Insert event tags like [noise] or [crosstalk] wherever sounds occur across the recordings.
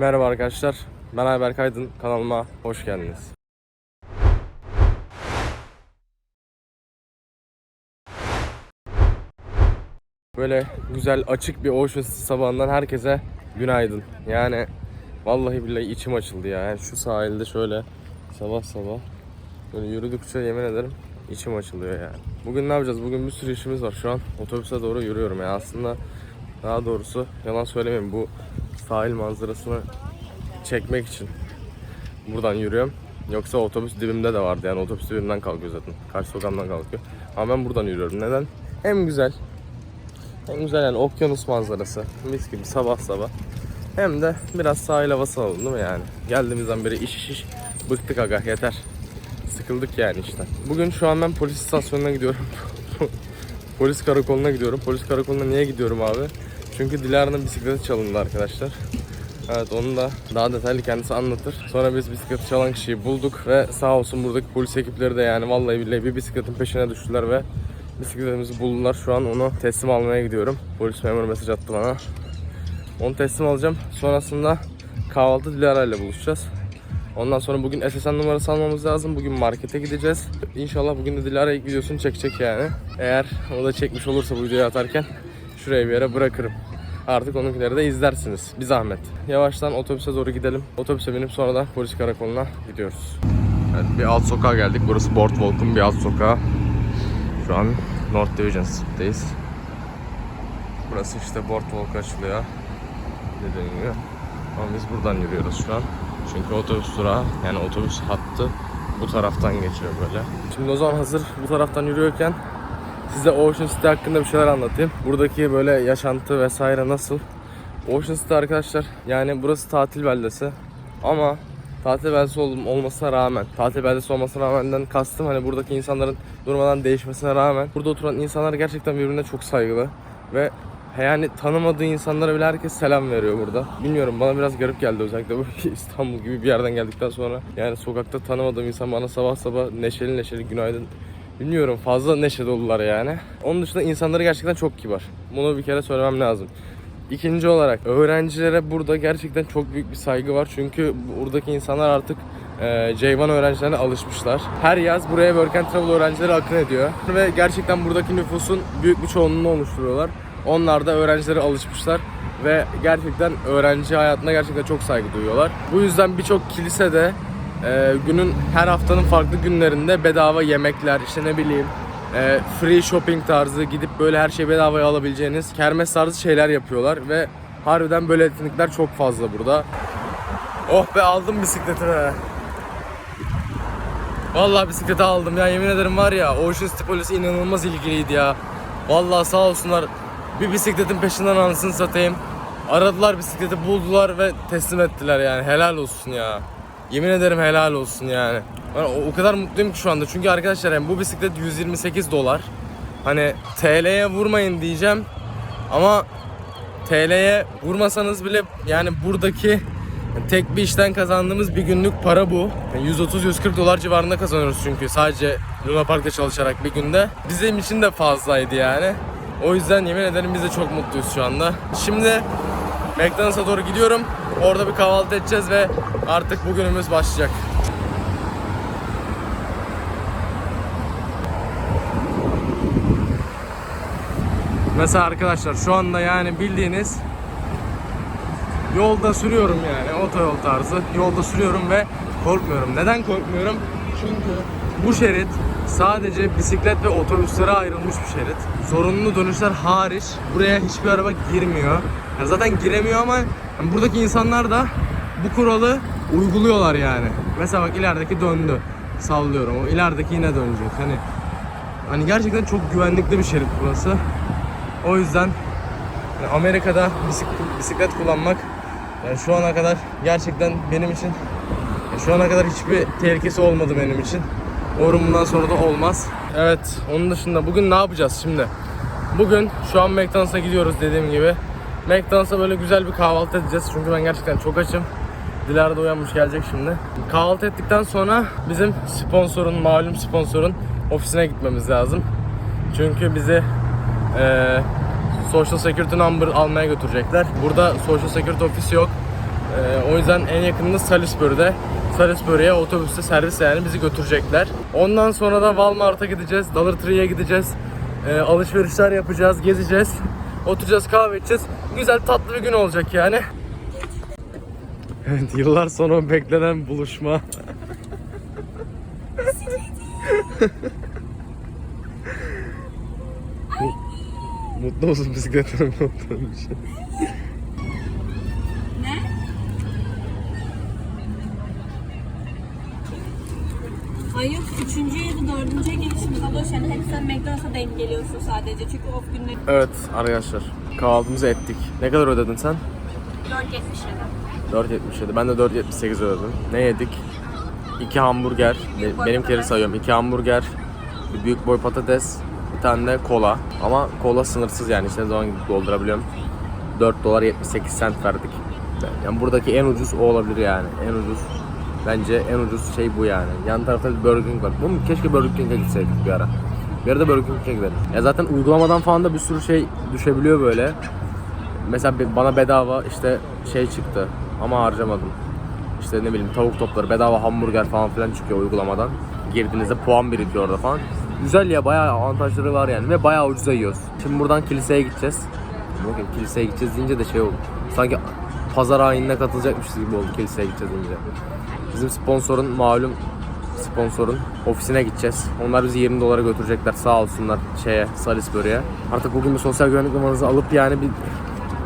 Merhaba arkadaşlar. Ben Ayberk Aydın. Kanalıma hoş geldiniz. Böyle güzel açık bir Ocean sabahından herkese günaydın. Yani vallahi billahi içim açıldı ya. Yani şu sahilde şöyle sabah sabah böyle yürüdükçe yemin ederim içim açılıyor yani. Bugün ne yapacağız? Bugün bir sürü işimiz var. Şu an otobüse doğru yürüyorum ya. Aslında daha doğrusu yalan söylemeyeyim bu sahil manzarasını çekmek için buradan yürüyorum. Yoksa otobüs dibimde de vardı yani otobüs dibimden kalkıyor zaten. Karşı sokağımdan kalkıyor. Ama ben buradan yürüyorum. Neden? Hem güzel. Hem güzel yani okyanus manzarası. Mis gibi sabah sabah. Hem de biraz sahil havası alalım değil mi yani? Geldiğimizden beri iş iş iş. Bıktık aga yeter. Sıkıldık yani işte. Bugün şu an ben polis istasyonuna gidiyorum. [laughs] polis karakoluna gidiyorum. Polis karakoluna niye gidiyorum abi? Çünkü Dilara'nın bisikleti çalındı arkadaşlar. Evet onu da daha detaylı kendisi anlatır. Sonra biz bisikleti çalan kişiyi bulduk ve sağ olsun buradaki polis ekipleri de yani vallahi billahi bir bisikletin peşine düştüler ve bisikletimizi buldular. Şu an onu teslim almaya gidiyorum. Polis memuru mesaj attı bana. Onu teslim alacağım. Sonrasında kahvaltı Dilara ile buluşacağız. Ondan sonra bugün SSN numarası almamız lazım. Bugün markete gideceğiz. İnşallah bugün de Dilara ilk videosunu çekecek yani. Eğer o da çekmiş olursa bu videoyu atarken şuraya bir yere bırakırım. Artık onunkileri de izlersiniz. Bir zahmet. Yavaştan otobüse doğru gidelim. Otobüse binip sonra da polis karakoluna gidiyoruz. Evet bir alt sokağa geldik. Burası Boardwalk'un bir alt sokağı. Şu an North Division Street'teyiz. Burası işte Boardwalk açılıyor. Dediğim gibi. Ama biz buradan yürüyoruz şu an. Çünkü otobüs durağı yani otobüs hattı bu taraftan geçiyor böyle. Şimdi o zaman hazır bu taraftan yürüyorken size Ocean City hakkında bir şeyler anlatayım. Buradaki böyle yaşantı vesaire nasıl? Ocean City arkadaşlar yani burası tatil beldesi ama tatil beldesi ol- olmasına rağmen tatil beldesi olmasına rağmenden kastım hani buradaki insanların durmadan değişmesine rağmen burada oturan insanlar gerçekten birbirine çok saygılı ve yani tanımadığı insanlara bile herkes selam veriyor burada. Bilmiyorum bana biraz garip geldi özellikle bu [laughs] İstanbul gibi bir yerden geldikten sonra. Yani sokakta tanımadığım insan bana sabah sabah neşeli neşeli günaydın Bilmiyorum fazla neşe dolular yani. Onun dışında insanları gerçekten çok kibar. Bunu bir kere söylemem lazım. İkinci olarak öğrencilere burada gerçekten çok büyük bir saygı var. Çünkü buradaki insanlar artık e, J1 öğrencilerine alışmışlar. Her yaz buraya Work and Travel öğrencileri akın ediyor. Ve gerçekten buradaki nüfusun büyük bir çoğunluğunu oluşturuyorlar. Onlar da öğrencilere alışmışlar. Ve gerçekten öğrenci hayatına gerçekten çok saygı duyuyorlar. Bu yüzden birçok kilisede ee, günün her haftanın farklı günlerinde bedava yemekler işte ne bileyim e, free shopping tarzı gidip böyle her şeyi bedavaya alabileceğiniz kermes tarzı şeyler yapıyorlar ve harbiden böyle etkinlikler çok fazla burada. Oh be aldım bisikleti be. Vallahi bisikleti aldım ya yemin ederim var ya Ocean polisi inanılmaz ilgiliydi ya. Vallahi sağ olsunlar bir bisikletin peşinden anasını satayım. Aradılar bisikleti buldular ve teslim ettiler yani helal olsun ya. Yemin ederim helal olsun yani. Ben o, o kadar mutluyum ki şu anda. Çünkü arkadaşlar yani bu bisiklet 128 dolar. Hani TL'ye vurmayın diyeceğim. Ama TL'ye vurmasanız bile yani buradaki tek bir işten kazandığımız bir günlük para bu. Yani 130-140 dolar civarında kazanıyoruz çünkü sadece Luna Park'ta çalışarak bir günde. Bizim için de fazlaydı yani. O yüzden yemin ederim biz de çok mutluyuz şu anda. Şimdi McDonald's'a doğru gidiyorum. Orada bir kahvaltı edeceğiz ve artık bugünümüz başlayacak. Mesela arkadaşlar şu anda yani bildiğiniz yolda sürüyorum yani otoyol tarzı yolda sürüyorum ve korkmuyorum. Neden korkmuyorum? Çünkü bu şerit sadece bisiklet ve otobüslere ayrılmış bir şerit. Zorunlu dönüşler hariç buraya hiçbir araba girmiyor. Ya zaten giremiyor ama yani buradaki insanlar da bu kuralı uyguluyorlar yani. Mesela bak ilerideki döndü. Sallıyorum. O ilerideki yine dönecek. Hani hani gerçekten çok güvenlikli bir şerit burası. O yüzden yani Amerika'da bisiklet, bisiklet kullanmak yani şu ana kadar gerçekten benim için yani şu ana kadar hiçbir tehlikesi olmadı benim için. Umarım bundan sonra da olmaz. Evet, onun dışında bugün ne yapacağız şimdi? Bugün şu an McDonald's'a gidiyoruz dediğim gibi. McDonald's'a böyle güzel bir kahvaltı edeceğiz. Çünkü ben gerçekten çok açım. Dilara da uyanmış gelecek şimdi. Kahvaltı ettikten sonra bizim sponsorun, malum sponsorun ofisine gitmemiz lazım. Çünkü bizi eee Social Security Number almaya götürecekler. Burada Social Security ofisi yok. Ee, o yüzden en yakınımız Salisbury'de. Salisbury'ye otobüste servis yani bizi götürecekler. Ondan sonra da Walmart'a gideceğiz, Dollar Tree'ye gideceğiz. Ee, alışverişler yapacağız, gezeceğiz. Oturacağız, kahve içeceğiz. Güzel tatlı bir gün olacak yani. Evet, yıllar sonra beklenen buluşma. Mutlu musun bisikletten unuttuğum için? Ay yok üçüncü ya da dördüncüye gelişimiz alıyor. Yani hep sen McDonald's'a denk geliyorsun sadece. Çünkü off günleri Evet arkadaşlar kahvaltımızı ettik. Ne kadar ödedin sen? 4.77. 4.77. Ben de 4.78 ödedim. Ne yedik? İki hamburger. Be- Benimkileri sayıyorum. İki hamburger, bir büyük boy patates, bir tane de kola. Ama kola sınırsız yani işte zaman gidip doldurabiliyorum. 4 dolar 78 cent verdik. Yani buradaki en ucuz o olabilir yani. En ucuz. Bence en ucuz şey bu yani. Yan tarafta bir Burger King var. Bu keşke Burger King'e gitseydik bir ara. Bir ara da Burger King'e gidelim. Ya zaten uygulamadan falan da bir sürü şey düşebiliyor böyle. Mesela bana bedava işte şey çıktı ama harcamadım. İşte ne bileyim tavuk topları, bedava hamburger falan filan çıkıyor uygulamadan. Girdiğinizde puan birikiyor orada falan. Güzel ya bayağı avantajları var yani ve bayağı ucuza yiyoruz. Şimdi buradan kiliseye gideceğiz. Bakın kiliseye gideceğiz deyince de şey oldu. Sanki pazar ayinine katılacakmışız gibi oldu kiliseye gideceğiz deyince. Bizim sponsorun malum sponsorun ofisine gideceğiz. Onlar bizi 20 dolara götürecekler sağ olsunlar şeye Salisbury'e. Artık bugün bir sosyal güvenlik numaranızı alıp yani bir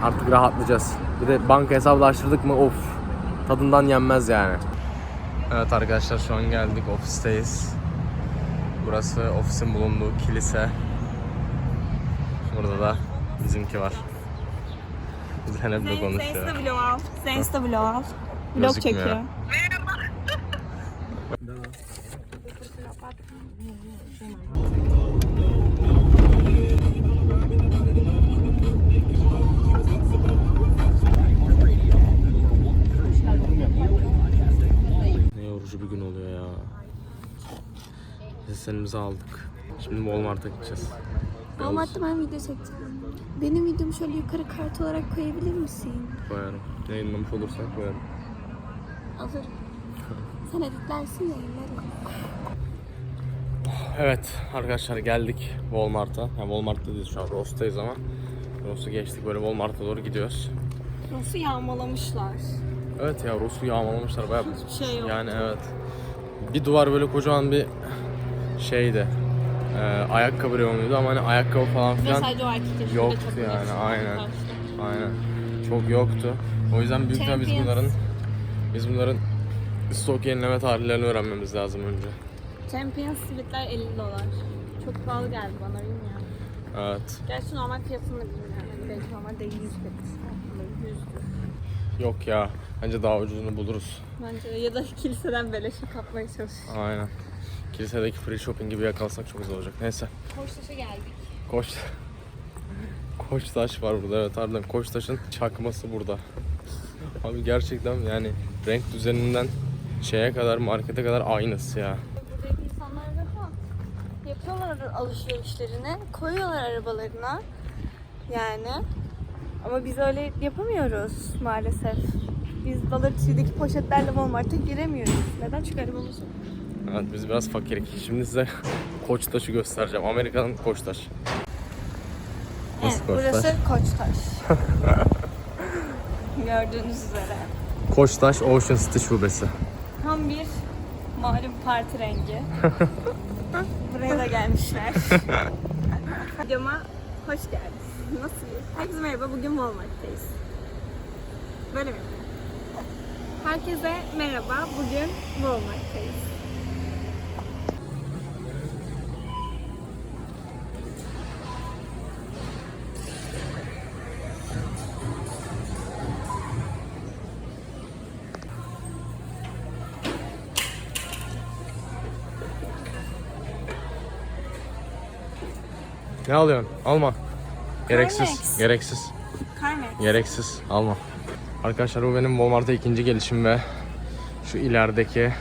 artık rahatlayacağız. Bir de banka hesabı da açtırdık mı of tadından yenmez yani. Evet arkadaşlar şu an geldik ofisteyiz. Burası ofisin bulunduğu kilise. Burada da bizimki var. Zeynep de konuşuyor. Zeynep de vlog al. Zeynep de vlog al. Vlog Gözükmüyor. çekiyor. Ne yorucu bir gün oluyor ya. Seslerimizi aldık. Şimdi Walmart'a gideceğiz. Walmart'ta ben video çekeceğim. Benim videomu şöyle yukarı kart olarak koyabilir misin? Koyarım. Yayınlamış olursak koyarım. Alırım. Sen editlersin yayınlarım. Evet arkadaşlar geldik Walmart'a. Yani Walmart'ta değiliz şu an Ross'tayız ama Ross'u geçtik böyle Walmart'a doğru gidiyoruz. Nasıl yağmalamışlar. Evet ya Ross'u yağmalamışlar bayağı. Hiçbir şey yok. Yani evet. Bir duvar böyle kocaman bir şeydi. Ee, ayakkabı reyonuydu ama hani ayakkabı falan filan sadece o erkekler. Şurada yoktu çok yani, aynen. Aynen çok yoktu. O yüzden büyük ihtimalle biz Champions. bunların biz bunların stok yenileme tarihlerini öğrenmemiz lazım önce. Champions sivitler 50 dolar. Çok pahalı geldi bana bilmiyorum. Evet. Gerçi normal fiyatını da bilmiyorum. Belki normalde 100 lira. 100'dür. Yok ya. Bence daha ucuzunu buluruz. Bence ya da kiliseden beleşe kapmaya çalış. Aynen. Kilisedeki free shopping gibi yakalsak çok güzel olacak. Neyse. Koçtaş'a geldik. Koç Koçtaş var burada evet harbiden Koçtaş'ın çakması burada. Abi gerçekten yani renk düzeninden şeye kadar markete kadar aynısı ya. Buradaki insanlar rahat. Yapıyorlar alışverişlerini, koyuyorlar arabalarına. Yani. Ama biz öyle yapamıyoruz maalesef. Biz Dollar Tree'deki poşetlerle Walmart'a giremiyoruz. Neden? Çünkü arabamız yok. Evet biz biraz fakirik. Şimdi size Koçtaş'ı göstereceğim. Amerika'nın Koçtaş. Nasıl Evet, Koçtaş? burası Koçtaş. [laughs] Gördüğünüz üzere. Koçtaş Ocean City şubesi. Tam bir malum parti rengi. [laughs] Buraya da gelmişler. Videoma hoş geldiniz. Nasılsınız? Herkese merhaba. Bugün Walmart'tayız. Böyle mi? Herkese merhaba. Bugün Walmart'tayız. Ne alıyorsun? Alma. Gereksiz. Carmex. Gereksiz. Carmex. Gereksiz. Alma. Arkadaşlar bu benim Walmart'a ikinci gelişim ve şu ilerideki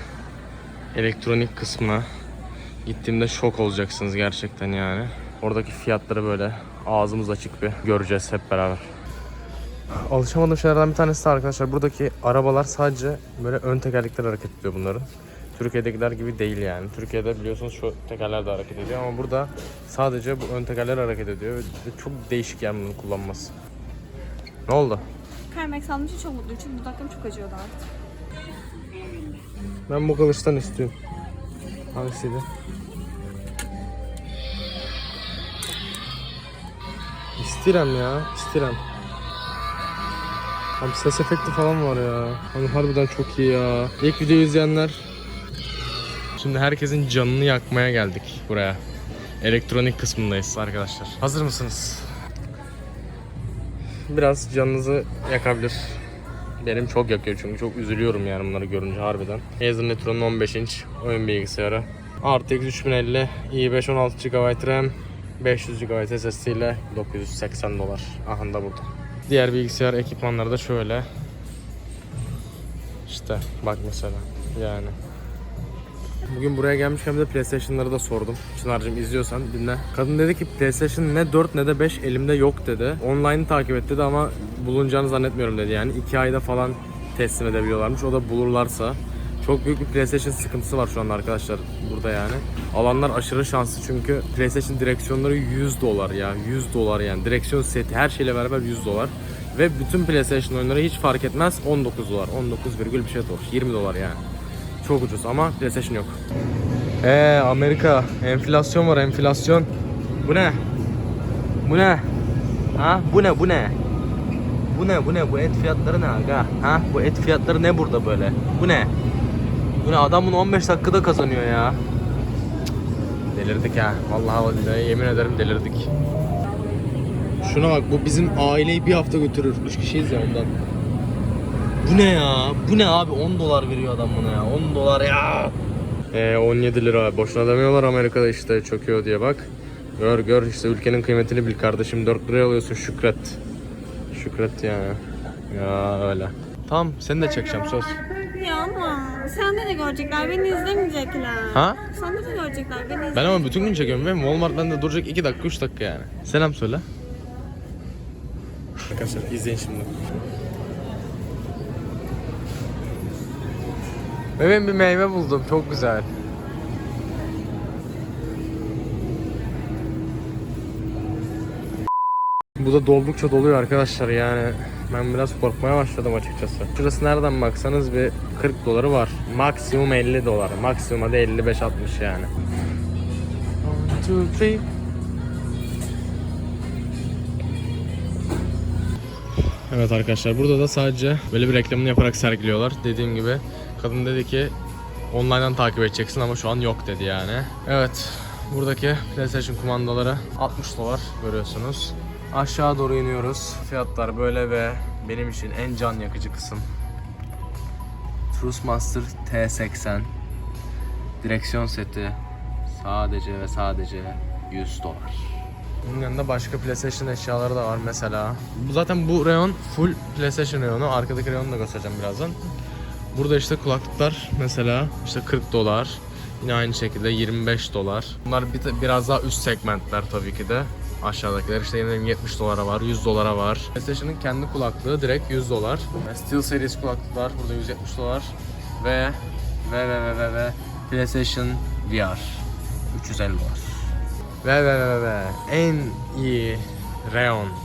elektronik kısmına gittiğimde şok olacaksınız gerçekten yani. Oradaki fiyatları böyle ağzımız açık bir göreceğiz hep beraber. Alışamadığım şeylerden bir tanesi de arkadaşlar buradaki arabalar sadece böyle ön tekerlekler hareket ediyor bunların. Türkiye'dekiler gibi değil yani. Türkiye'de biliyorsunuz şu tekerler de hareket ediyor ama burada sadece bu ön tekerler hareket ediyor ve çok değişik yani bunu kullanması. Ne oldu? Kaymak için çok mutluyum çünkü dudaklarım çok acıyordu artık. Ben bu kılıçtan istiyorum. Hangisiydi? İstirem ya, istirem. Abi ses efekti falan var ya. Hani harbiden çok iyi ya. İlk videoyu izleyenler. Şimdi herkesin canını yakmaya geldik buraya. Elektronik kısmındayız arkadaşlar. Hazır mısınız? Biraz canınızı yakabilir. Benim çok yakıyor çünkü çok üzülüyorum yani bunları görünce harbiden. Acer Nitro'nun 15 inç oyun bilgisayarı. RTX 3050, i5 16 GB RAM, 500 GB SSD ile 980 dolar. Aha da burada. Diğer bilgisayar ekipmanları da şöyle. İşte bak mesela yani. Bugün buraya gelmişken de PlayStation'ları da sordum. Çınar'cığım izliyorsan dinle. Kadın dedi ki PlayStation ne 4 ne de 5 elimde yok dedi. Online takip et dedi ama bulunacağını zannetmiyorum dedi yani. 2 ayda falan teslim edebiliyorlarmış. O da bulurlarsa. Çok büyük bir PlayStation sıkıntısı var şu anda arkadaşlar burada yani. Alanlar aşırı şanslı çünkü PlayStation direksiyonları 100 dolar ya. 100 dolar yani. Direksiyon seti her şeyle beraber 100 dolar. Ve bütün PlayStation oyunları hiç fark etmez 19 dolar. 19 virgül bir şey dolar. 20 dolar yani. Çok ucuz ama PlayStation yok. Eee Amerika enflasyon var enflasyon. Bu ne? Bu ne? Ha? Bu ne bu ne? Bu ne bu ne bu et fiyatları ne aga? Ha? Bu et fiyatları ne burada böyle? Bu ne? Bu ne adam bunu 15 dakikada kazanıyor ya. Delirdik ha. Vallahi billahi yemin ederim delirdik. Şuna bak bu bizim aileyi bir hafta götürür. 3 kişiyiz ya ondan. Bu ne ya? Bu ne abi? 10 dolar veriyor adam buna ya. 10 dolar ya. Ee, 17 lira. Boşuna demiyorlar Amerika'da işte çöküyor diye bak. Gör gör işte ülkenin kıymetini bil kardeşim. 4 liraya alıyorsun şükret. Şükret yani. Ya öyle. Tamam seni de çekeceğim söz. Ya ama sende de görecekler, beni izlemeyecekler. Ha? Sende de görecekler, beni izlemeyecekler. Ben ama bütün gün çekiyorum ve Walmart bende duracak 2 dakika 3 dakika yani. Selam söyle. Arkadaşlar izleyin şimdi. Bebeğim bir meyve buldum çok güzel. Bu da doldukça doluyor arkadaşlar yani. Ben biraz korkmaya başladım açıkçası. Şurası nereden baksanız bir 40 doları var. Maksimum 50 dolar. Maksimum da 55-60 yani. One, two, three. Evet arkadaşlar burada da sadece böyle bir reklamını yaparak sergiliyorlar. Dediğim gibi kadın dedi ki online'dan takip edeceksin ama şu an yok dedi yani. Evet buradaki PlayStation kumandaları 60 dolar görüyorsunuz. Aşağı doğru iniyoruz. Fiyatlar böyle ve benim için en can yakıcı kısım. Trustmaster T80 direksiyon seti sadece ve sadece 100 dolar. Bunun yanında başka PlayStation eşyaları da var mesela. Zaten bu reyon full PlayStation reyonu. Arkadaki reyonu da göstereceğim birazdan. Burada işte kulaklıklar mesela işte 40 dolar. Yine aynı şekilde 25 dolar. Bunlar bir, biraz daha üst segmentler tabii ki de. Aşağıdakiler işte yine 70 dolara var, 100 dolara var. PlayStation'ın kendi kulaklığı direkt 100 dolar. Steel Series kulaklıklar burada 170 dolar. Ve ve ve ve ve, ve PlayStation VR 350 dolar. Ve ve ve ve en iyi Reon.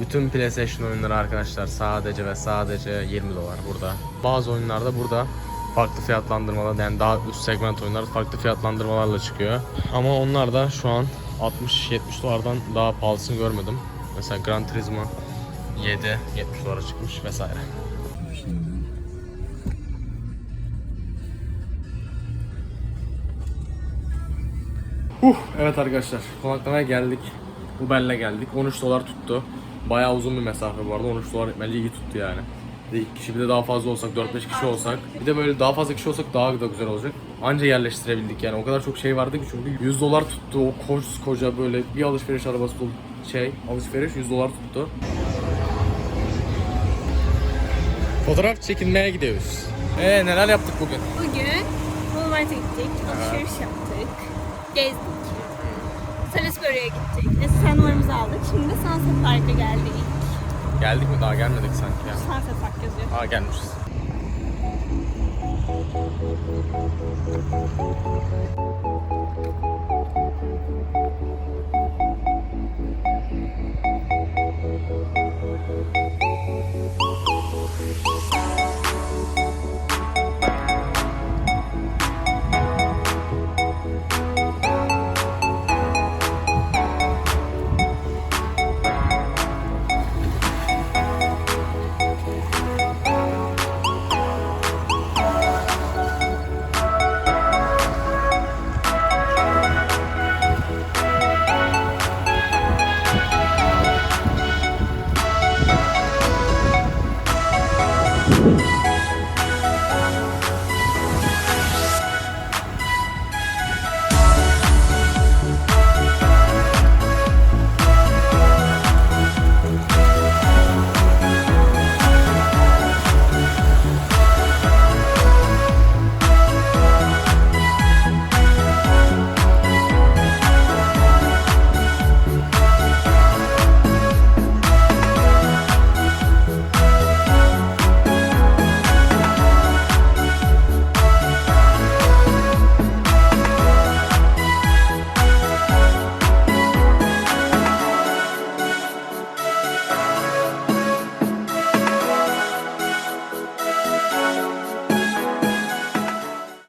Bütün PlayStation oyunları arkadaşlar sadece ve sadece 20 dolar burada. Bazı oyunlarda burada farklı fiyatlandırmalar yani daha üst segment oyunlar farklı fiyatlandırmalarla çıkıyor. Ama onlar da şu an 60-70 dolardan daha pahalısını görmedim. Mesela Gran Turismo 7 70 dolara çıkmış vesaire. Huh, evet arkadaşlar konaklamaya geldik. Uber'le geldik. 13 dolar tuttu. Bayağı uzun bir mesafe arada. 13 dolar bence iyi tuttu yani. Bir kişi bir de daha fazla olsak, 4-5 kişi olsak. Bir de böyle daha fazla kişi olsak daha da güzel olacak. Anca yerleştirebildik yani. O kadar çok şey vardı ki çünkü 100 dolar tuttu. O koca böyle bir alışveriş arabası dolu şey. Alışveriş 100 dolar tuttu. Fotoğraf çekinmeye gidiyoruz. Ee neler yaptık bugün? Bugün Walmart'a gittik, alışveriş yaptık, gezdik. Börü'ye gittik. E, Senvarımızı aldık. Şimdi de Sunset Park'a geldik. Geldik mi? Daha gelmedik sanki ya. Sunset Park yazıyor. Aa gelmişiz.